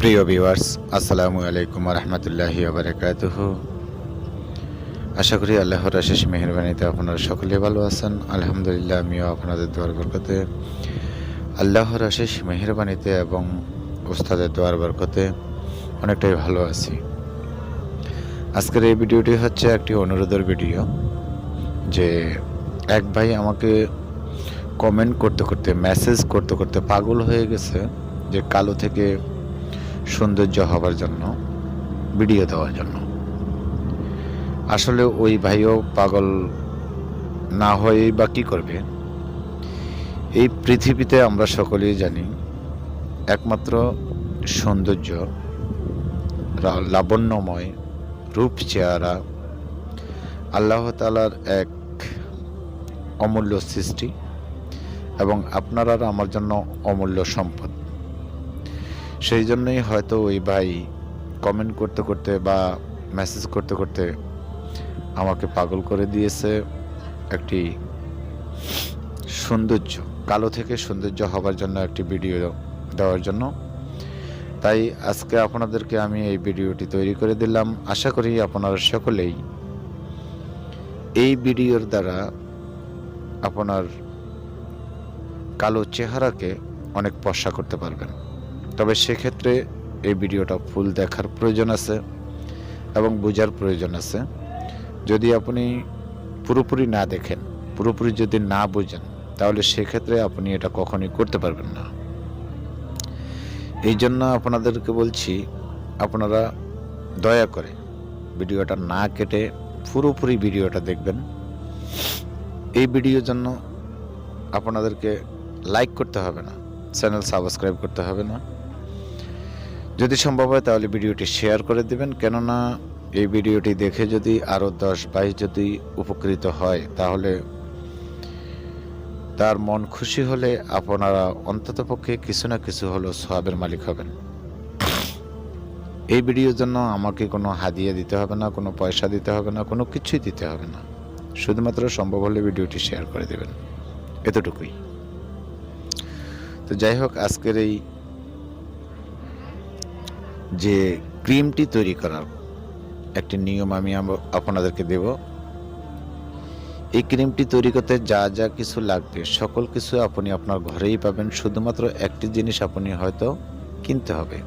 প্রিয় ভিউয়ার্স আসসালামু আলাইকুম রহমতুল্লাহি বারকাতুহ আশা করি আল্লাহর আশেষ মেহরবানিতে আপনারা সকলে ভালো আছেন। আলহামদুলিল্লাহ, আমিও আপনাদের দোয়ার বরকতে। আল্লাহর আশেষ মেহরবানিতে এবং ওস্তাদের দোয়ার বরকতে অনেকটাই ভালো আছি। আজকের এই ভিডিওটি হচ্ছে একটি অনুরোধের ভিডিও যে এক ভাই আমাকে কমেন্ট করতে করতে মেসেজ করতে করতে পাগল হয়ে গেছে যে কালো থেকে সৌন্দর্য হবার জন্য, ভিডিও দেওয়ার জন্য। আসলে ওই ভাইও পাগল না হয়েই বা কী করবে? এই পৃথিবীতে আমরা সকলেই জানি, একমাত্র সৌন্দর্য লাবণ্যময় রূপ চেহারা, আল্লাহ তালার এক অমূল্য সৃষ্টি এবং আপনার আমার জন্য অমূল্য সম্পদ। সেই জন্যই হয়তো ওই ভাই কমেন্ট করতে করতে বা মেসেজ করতে করতে আমাকে পাগল করে দিয়েছে। একটি সৌন্দর্য, কালো থেকে সৌন্দর্য হবার জন্য একটি ভিডিও দেওয়ার জন্য। তাই আজকে আপনাদেরকে আমি এই ভিডিওটি তৈরি করে দিলাম। আশা করি আপনারা সকলেই এই ভিডিওর দ্বারা আপনার কালো চেহারাকে অনেক পশা করতে পারবেন। তবে সেক্ষেত্রে এই ভিডিওটা ফুল দেখার প্রয়োজন আছে এবং বোঝার প্রয়োজন আছে। যদি আপনি পুরোপুরি না দেখেন, পুরোপুরি যদি না বোঝেন, তাহলে সেক্ষেত্রে আপনি এটা কখনই করতে পারবেন না। এই জন্য আপনাদেরকে বলছি, আপনারা দয়া করে ভিডিওটা না কেটে পুরোপুরি ভিডিওটা দেখবেন। এই ভিডিওর জন্য আপনাদেরকে লাইক করতে হবে না, চ্যানেল সাবস্ক্রাইব করতে হবে না। যদি সম্ভব হয়, তাহলে ভিডিওটি শেয়ার করে দেবেন। কেননা, এই ভিডিওটি দেখে যদি আরও দশ বাইশ যদি উপকৃত হয়, তাহলে তার মন খুশি হলে আপনারা অন্ততপক্ষে কিছু না কিছু হলেও সোয়াবের মালিক হবেন। এই ভিডিওর জন্য আমাকে কোনো হাদিয়া দিতে হবে না, কোনো পয়সা দিতে হবে না, কোনো কিছুই দিতে হবে না। শুধুমাত্র সম্ভব হলে ভিডিওটি শেয়ার করে দেবেন। এতটুকুই। তো যাই হোক, আজকের এই যে ক্রিমটি তৈরি করার একটি নিয়ম আমি আপনাদেরকে দেব। এই ক্রিমটি তৈরি করতে যা যা কিছু লাগবে, সকল কিছু আপনি আপনার ঘরেই পাবেন। শুধুমাত্র একটি জিনিস আপনি হয়তো কিনতে হবে।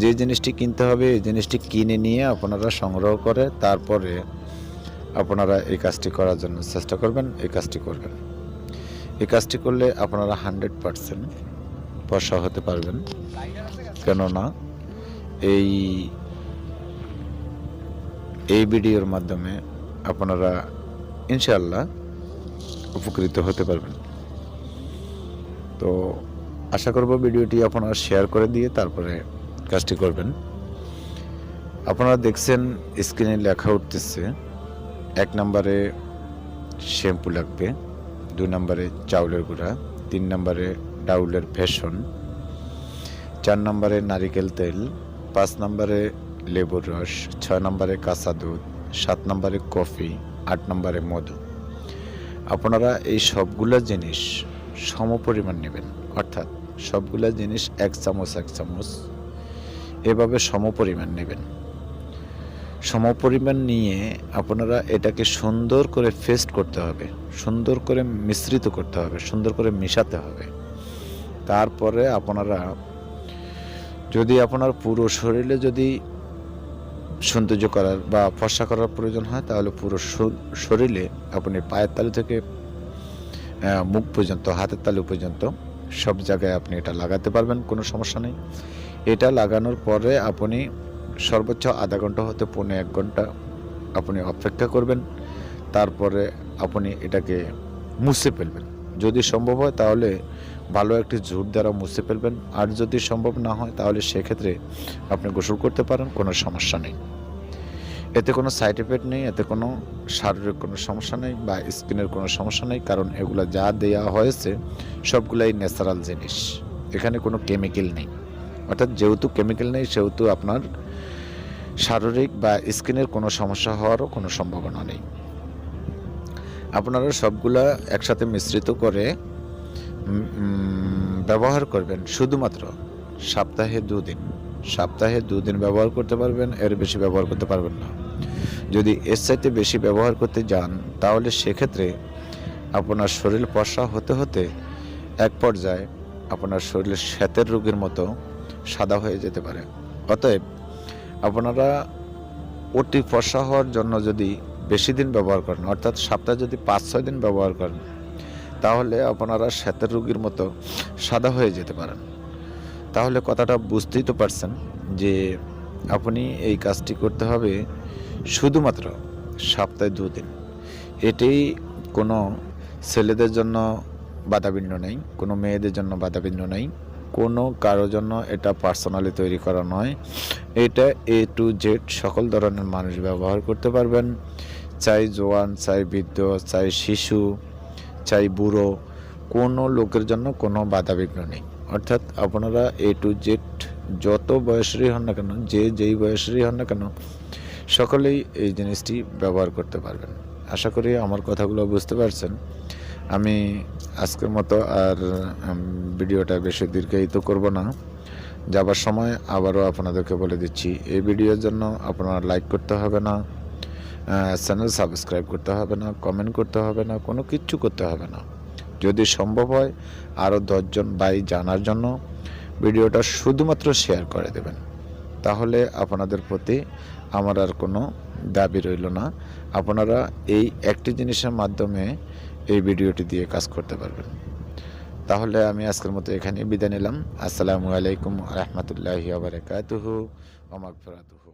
যে জিনিসটি কিনতে হবে, এই জিনিসটি কিনে নিয়ে আপনারা সংগ্রহ করে তারপরে আপনারা এই কাজটি করার জন্য চেষ্টা করবেন, এই কাজটি করবেন। এই কাজটি করলে আপনারা হান্ড্রেড পারসেন্ট পয়সা হতে পারবেন। কেননা এই এই ভিডিওর মাধ্যমে আপনারা ইনশাল্লাহ উপকৃত হতে পারবেন। তো আশা করব ভিডিওটি আপনারা শেয়ার করে দিয়ে তারপরে কাজটি করবেন। আপনারা দেখছেন স্ক্রিনে লেখা উঠতেছে, এক নম্বরে শ্যাম্পু লাগবে, দুই নম্বরে চাউলের গুঁড়া, তিন নম্বরে ডাউলের ভেষণ চার নম্বরে নারিকেল তেল পাঁচ নম্বরে লেবুর রস, ছয় নম্বরে কাঁচা দুধ, সাত নম্বরে কফি, আট নম্বরে মধু। আপনারা এই সবগুলো জিনিস সমপরিমাণ নেবেন। অর্থাৎ সবগুলো জিনিস এক চামচ এক চামচ এভাবে সমপরিমাণ নেবেন। সমপরিমাণ নিয়ে আপনারা এটাকে সুন্দর করে ফেস্ট করতে হবে, সুন্দর করে মিশ্রিত করতে হবে, সুন্দর করে মিশাতে হবে। তারপরে আপনারা যদি আপনার পুরো শরীরে যদি সৌন্দর্য করার বা ফর্সা করার প্রয়োজন হয়, তাহলে পুরো শরীরে আপনি পায়ের তালু থেকে মুখ পর্যন্ত, হাতের তালু পর্যন্ত সব জায়গায় আপনি এটা লাগাতে পারবেন, কোনো সমস্যা নেই। এটা লাগানোর পরে আপনি সর্বোচ্চ আধা ঘণ্টা হতে পৌনে এক ঘণ্টা আপনি অপেক্ষা করবেন, তারপরে আপনি এটাকে মুছে ফেলবেন। যদি সম্ভব হয়, তাহলে ভালো একটি ঝুট দ্বারা মুছে ফেলবেন। আর যদি সম্ভব না হয়, তাহলে সেক্ষেত্রে আপনি গোসল করতে পারেন, কোনো সমস্যা নেই। এতে কোনো সাইড এফেক্ট নেই, এতে কোনো শারীরিক কোনো সমস্যা নেই বা স্কিনের কোনো সমস্যা নেই, কারণ এগুলো যা দেওয়া হয়েছে, সবগুলাই ন্যাচারাল জিনিস। এখানে কোনো কেমিক্যাল নেই। অর্থাৎ যেহেতু কেমিক্যাল নেই, সেহেতু আপনার শারীরিক বা স্কিনের কোনো সমস্যা হওয়ারও কোনো সম্ভাবনা নেই। আপনারা সবগুলা একসাথে মিশ্রিত করে ব্যবহার করবেন শুধুমাত্র সপ্তাহে দুদিন। সপ্তাহে দুদিন ব্যবহার করতে পারবেন, এর বেশি ব্যবহার করতে পারবেন না। যদি এর চাইতে বেশি ব্যবহার করতে যান, তাহলে সেক্ষেত্রে আপনার শরীর পশা হতে হতে এক পর্যায়ে আপনার শরীরের শ্বেতের রোগের মতো সাদা হয়ে যেতে পারে। অতএব আপনারা অতি ফর্সা হওয়ার জন্য যদি বেশি দিন ব্যবহার করেন, অর্থাৎ সপ্তাহে যদি পাঁচ ছয় দিন ব্যবহার করেন তাহলে আপনারা শ্বেতের রোগীর মতো সাদা হয়ে যেতে পারেন। তাহলে কথাটা বুঝতেই তো পারছেন যে আপনি এই কাজটি করতে হবে শুধুমাত্র সপ্তাহে দুদিন এটাই কোনো ছেলেদের জন্য বাধাবিন্ন নেই, কোনো মেয়েদের জন্য বাধাবিন্ন নেই, কোনো কারোর জন্য এটা পার্সোনালি তৈরি করা নয়। এটা এ টু জেড সকল ধরনের মানুষ ব্যবহার করতে পারবেন, চাই জোয়ান, চাই বৃদ্ধ, চাই শিশু। চাই বুড়ো, কোনো লোকের জন্য কোনো বাধাবিঘ্ন নেই। অর্থাৎ আপনারা এ টু জেড যত বয়সেরই হন না কেন, যে যেই বয়সেরই হন না কেন, সকলেই এই জিনিসটি ব্যবহার করতে পারবেন। আশা করি আমার কথাগুলো বুঝতে পারছেন। আমি আজকের মতো আর ভিডিওটা বেশি দীর্ঘায়িত করব না। যাবার সময় আবারও আপনাদেরকে বলে দিচ্ছি, এই ভিডিওর জন্য আপনার লাইক করতে হবে না। চ্যানেল সাবস্ক্রাইব করতে হবে না কমেন্ট করতে হবে না, কোনো কিচ্ছু করতে হবে না। যদি সম্ভব হয় আরও দশজন ভাই জানার জন্য ভিডিওটা শুধুমাত্র শেয়ার করে দেবেন। তাহলে আপনাদের প্রতি আমার আর কোনো দাবি রইল না। আপনারা এই একটি জিনিসের মাধ্যমে এই ভিডিওটি দিয়ে কাজ করতে পারবেন। তাহলে আমি আজকের মতো এখানে বিদায় নিলাম। আসসালামু আলাইকুম রহমতুল্লাহি আবরকাতুহু ওমাগফিরাতুহু